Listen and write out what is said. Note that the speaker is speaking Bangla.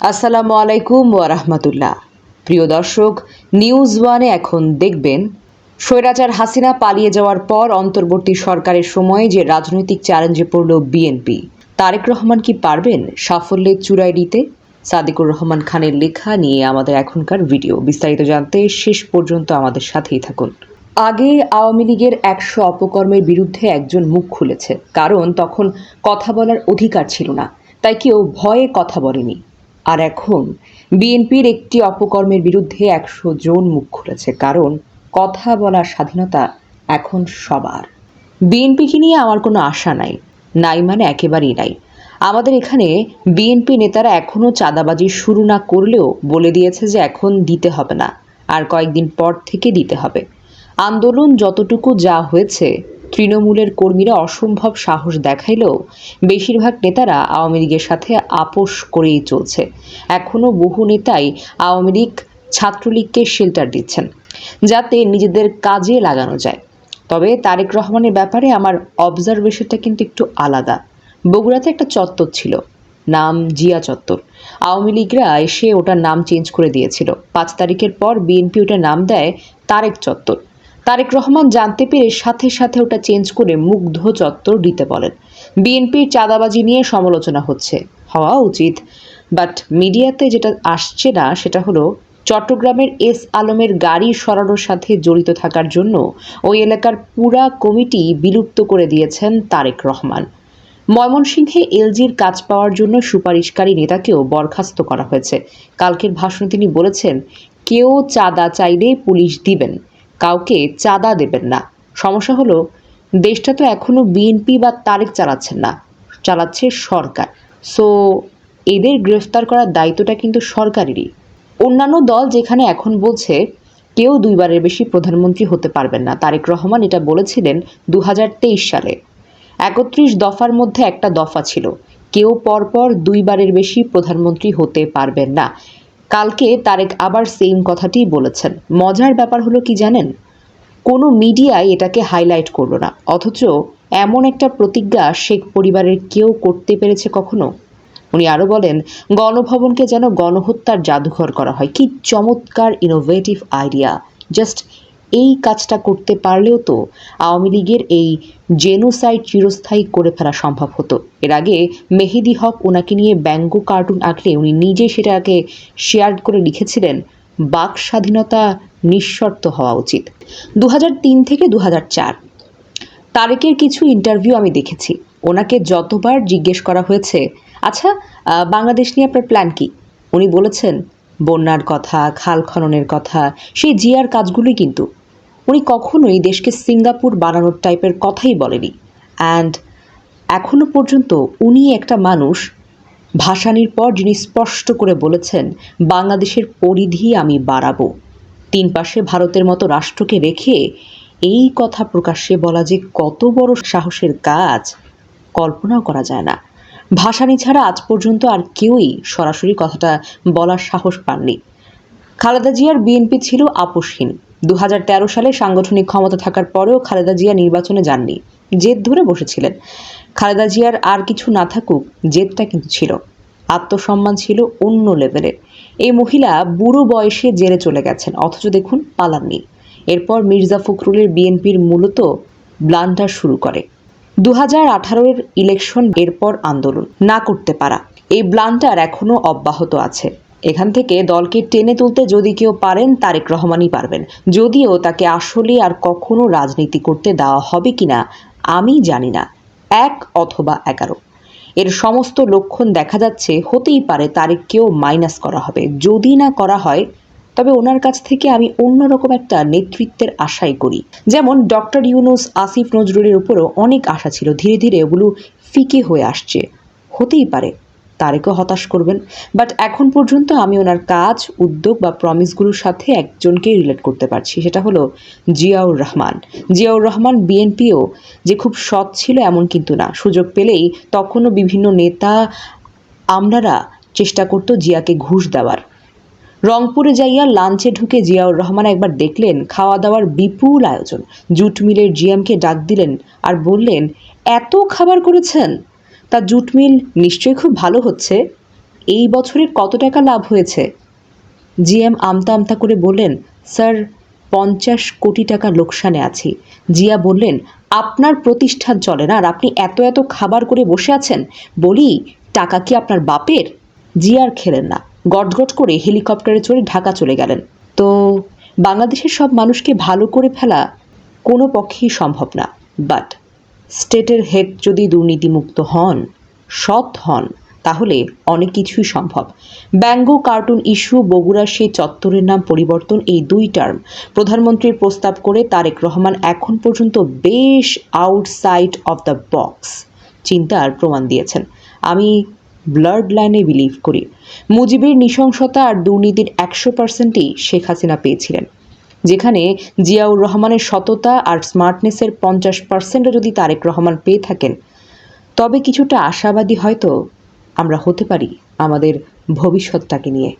আসসালামু আলাইকুম ওয়ারাহমাতুল্লাহ প্রিয় দর্শক নিউজ ওয়ানে এখন দেখবেন, স্বৈরাচার হাসিনা পালিয়ে যাওয়ার পর অন্তর্বর্তী সরকারের সময়ে যে রাজনৈতিক চ্যালেঞ্জে পড়ল বিএনপি, তারেক রহমান কি পারবেন সাফল্যের চূড়ায় দিতে সাদিকুর রহমান খানের লেখা নিয়ে আমাদের এখনকার ভিডিও। বিস্তারিত জানতে শেষ পর্যন্ত আমাদের সাথেই থাকুন। আগে আওয়ামী লীগের একশো অপকর্মের বিরুদ্ধে একজন মুখ খুলেছে। কারণ তখন কথা বলার অধিকার ছিল না। তাই কেউ ভয়ে কথা বলেনি। আর এখন বিএনপির একটি অপকর্মের বিরুদ্ধে একশো জন মুখ খুলেছে, কারণ কথা বলার স্বাধীনতা এখন সবার। বিএনপিকে নিয়ে আমার কোনো আশা নাই নাই মানে একেবারেই নাই। আমাদের এখানে বিএনপি নেতারা এখনও চাঁদাবাজি শুরু না করলেও বলে দিয়েছে যে এখন দিতে হবে না, আর কয়েকদিন পর থেকে দিতে হবে। আন্দোলন যতটুকু যা হয়েছে তৃণমূলের কর্মীরা অসম্ভব সাহস দেখাইলেও বেশিরভাগ নেতারা আওয়ামী লীগের সাথে আপোষ করেই চলছে। এখনও বহু নেতাই আওয়ামী লীগ ছাত্রলীগকে শেল্টার দিচ্ছেন, যাতে নিজেদের কাজে লাগানো যায়। তবে তারেক রহমানের ব্যাপারে আমার অবজারভেশনটা কিন্তু একটু আলাদা। বগুড়াতে একটা চত্বর ছিল, নাম জিয়া চত্বর। আওয়ামী লীগরা এসে ওটার নাম চেঞ্জ করে দিয়েছিল। পাঁচ তারিখের পর বিএনপি ওটার নাম দেয় তারেক চত্বর। তারেক রহমান জানতে পেরে সাথে সাথে ওটা চেঞ্জ করে মুগ্ধ চত্বর দিতে বলেন। বিএনপির চাঁদাবাজি নিয়ে সমালোচনা হচ্ছে। হওয়া উচিত। বাট মিডিয়াতে যেটা আসছে না, সেটা হলো চট্টগ্রামের এস আলমের গাড়ি সরানোর সাথে জড়িত থাকার জন্য ওই এলাকার পুরা কমিটি বিলুপ্ত করে দিয়েছেন তারেক রহমান। ময়মনসিংহে এলজির কাজ পাওয়ার জন্য সুপারিশকারী নেতাকেও বরখাস্ত করা হয়েছে। কালকের ভাষণে তিনি বলেছেন, কেউ চাঁদা চাইলে পুলিশ দিবেন। কাউকে চাঁদা দেবেন না। সমস্যা হলো, দেশটা তো এখনও বিএনপি বা তারেক চালাচ্ছেন না, চালাচ্ছে সরকার। সো এদের গ্রেফতার করার দায়িত্বটা কিন্তু সরকারেরই। অন্যান্য দল যেখানে এখন বলছে, কেউ দুইবারের বেশি প্রধানমন্ত্রী হতে পারবেন না। তারেক রহমান এটা বলেছিলেন দু হাজার তেইশ সালে। একত্রিশ দফার মধ্যে একটা দফা ছিল। কেউ পরপর দুইবারের বেশি প্রধানমন্ত্রী হতে পারবেন না। কালকে তারেক আবার সেম কথাটি বলেছেন। মজার ব্যাপার হলো কি জানেন? কোনো মিডিয়ায় এটাকে হাইলাইট করল না। অথচ এমন একটা প্রতিজ্ঞা শেখ পরিবারের কেউ করতে পেরেছে কখনো? উনি আরও বলেন, গণভবনকে যেন গণহত্যার জাদুঘর করা হয়। কি চমৎকার ইনোভেটিভ আইডিয়া জাস্ট এই কাজটা করতে পারলেও তো আওয়ামী লীগের এই জেনোসাইড চিরস্থায়ী করে ফেলা সম্ভব হতো। এর আগে মেহেদি হক ওনাকে নিয়ে ব্যঙ্গ কার্টুন আঁকলে উনি নিজে সেটাকে শেয়ার করে লিখেছিলেন, বাক স্বাধীনতা নিঃশর্ত হওয়া উচিত। দু হাজার তিন থেকে দু হাজার চার তারেকের কিছু ইন্টারভিউ আমি দেখেছি। ওনাকে যতবার জিজ্ঞেস করা হয়েছে আচ্ছা বাংলাদেশ নিয়ে আপনার প্ল্যান কি? উনি বলেছেন, বন্যার কথা, খাল খননের কথা, সেই জিয়ার কাজগুলোই কিন্তু। উনি কখনোই দেশকে সিঙ্গাপুর বানানোর টাইপের কথাই বলেনি। অ্যান্ড এখনও পর্যন্ত উনি একটা মানুষ ভাসানির পর যিনি স্পষ্ট করে বলেছেন, বাংলাদেশের পরিধি আমি বাড়াবো। তিন পাশে ভারতের মতো রাষ্ট্রকে রেখে এই কথা প্রকাশ্যে বলা যে কত বড় সাহসের কাজ, কল্পনাও করা যায় না। ভাসানি ছাড়া আজ পর্যন্ত আর কেউই সরাসরি কথাটা বলার সাহস পাননি। খালেদা জিয়ার বিএনপি ছিল আপোষহীন। দু হাজার তেরো সালে সাংগঠনিক ক্ষমতা থাকার পরেও খালেদা জিয়া নির্বাচনে যাননি। জেদ ধরে বসেছিলেন। খালেদা জিয়ার আর কিছু না থাকুক, জেদটা কিন্তু ছিল। আত্মসম্মান ছিল অন্য লেভেলের। এই মহিলা বুড়ো বয়সে জেলে চলে গেছেন, অথচ দেখুন পালাননি। এরপর মির্জা ফখরুলের বিএনপির মূলত ব্লান্ডার শুরু করে। দু হাজার আঠারোর ইলেকশন, এরপর আন্দোলন। না করতে পারা। এই ব্লান্টার এখনও অব্যাহত আছে। এখান থেকে দলকে টেনে তুলতে যদি কেউ পারেন, তারেক রহমানই পারবেন। যদিও তাকে আসলে আর কখনো রাজনীতি করতে দেওয়া হবে কিনা, আমি জানি না। এক অথবা এগারো। এর সমস্ত লক্ষণ দেখা যাচ্ছে, হতেই পারে তারেককেও মাইনাস করা হবে। যদি না করা হয়, তবে ওনার কাছ থেকে আমি অন্যরকম একটা নেতৃত্বের আশাই করি। যেমন ডক্টর ইউনুস, আসিফ নজরুলের উপরও অনেক আশা ছিল। ধীরে ধীরে ওগুলো ফিকে হয়ে আসছে। হতেই পারে তারেকও হতাশ করবেন। বাট এখন পর্যন্ত আমি ওনার কাজ, উদ্যোগ বা প্রমিসগুলোর সাথে একজনকেই রিলেট করতে পারছি। সেটা হলো জিয়াউর রহমান। জিয়াউর রহমান বিএনপিও যে খুব সৎ ছিল এমন কিন্তু না। সুযোগ পেলেই তখনও বিভিন্ন নেতা, আমলারা চেষ্টা করতো জিয়াকে ঘুষ দেওয়ার। রংপুরে যাইয়া লাঞ্চে ঢুকে জিয়াউর রহমান একবার দেখলেন খাওয়া দাওয়ার বিপুল আয়োজন। জুট মিলের জিএমকে ডাক দিলেন আর বললেন, এত খাবার করেছেন? তা জুট মিল নিশ্চয়ই খুব ভালো হচ্ছে। এই বছরের কত টাকা লাভ হয়েছে? জিএম আমতা আমতা করে বললেন, স্যার, পঞ্চাশ কোটি টাকা লোকসানে আছি। জিয়া বললেন, আপনার প্রতিষ্ঠান চলে না, আর আপনি এত এত খাবার করে বসে আছেন? বলি, টাকা কি আপনার বাপের? জিয়ার খেলেন না। গটগট করে হেলিকপ্টারে চড়ে ঢাকা চলে গেলেন। তো, বাংলাদেশের সব মানুষকে ভালো করে ফেলা কোনো পক্ষেই সম্ভব না। বাট স্টেটের হেড যদি দুর্নীতিমুক্ত হন, সৎ হন, তাহলে অনেক কিছুই সম্ভব। ব্যঙ্গ কার্টুন ইস্যু বগুড়ার সেই চত্বরের নাম পরিবর্তন, এই দুই টার্ম প্রধানমন্ত্রীর প্রস্তাব করে তারেক রহমান এখন পর্যন্ত বেশ আউটসাইড অফ দ্য বক্স চিন্তার প্রমাণ দিয়েছেন। আমি ব্লাড লাইনে বিলিভ করি। মুজিবের নৃশংসতা আর দুর্নীতির একশো পার্সেন্টই শেখ হাসিনা পেয়েছিলেন। যেখানে জিয়াউর রহমানের সততা আর স্মার্টনেসের পঞ্চাশ পার্সেন্টও যদি তারেক রহমান পেয়ে থাকেন। তবে কিছুটা আশাবাদী হয়তো আমরা হতে পারি আমাদের ভবিষ্যৎটাকে নিয়ে।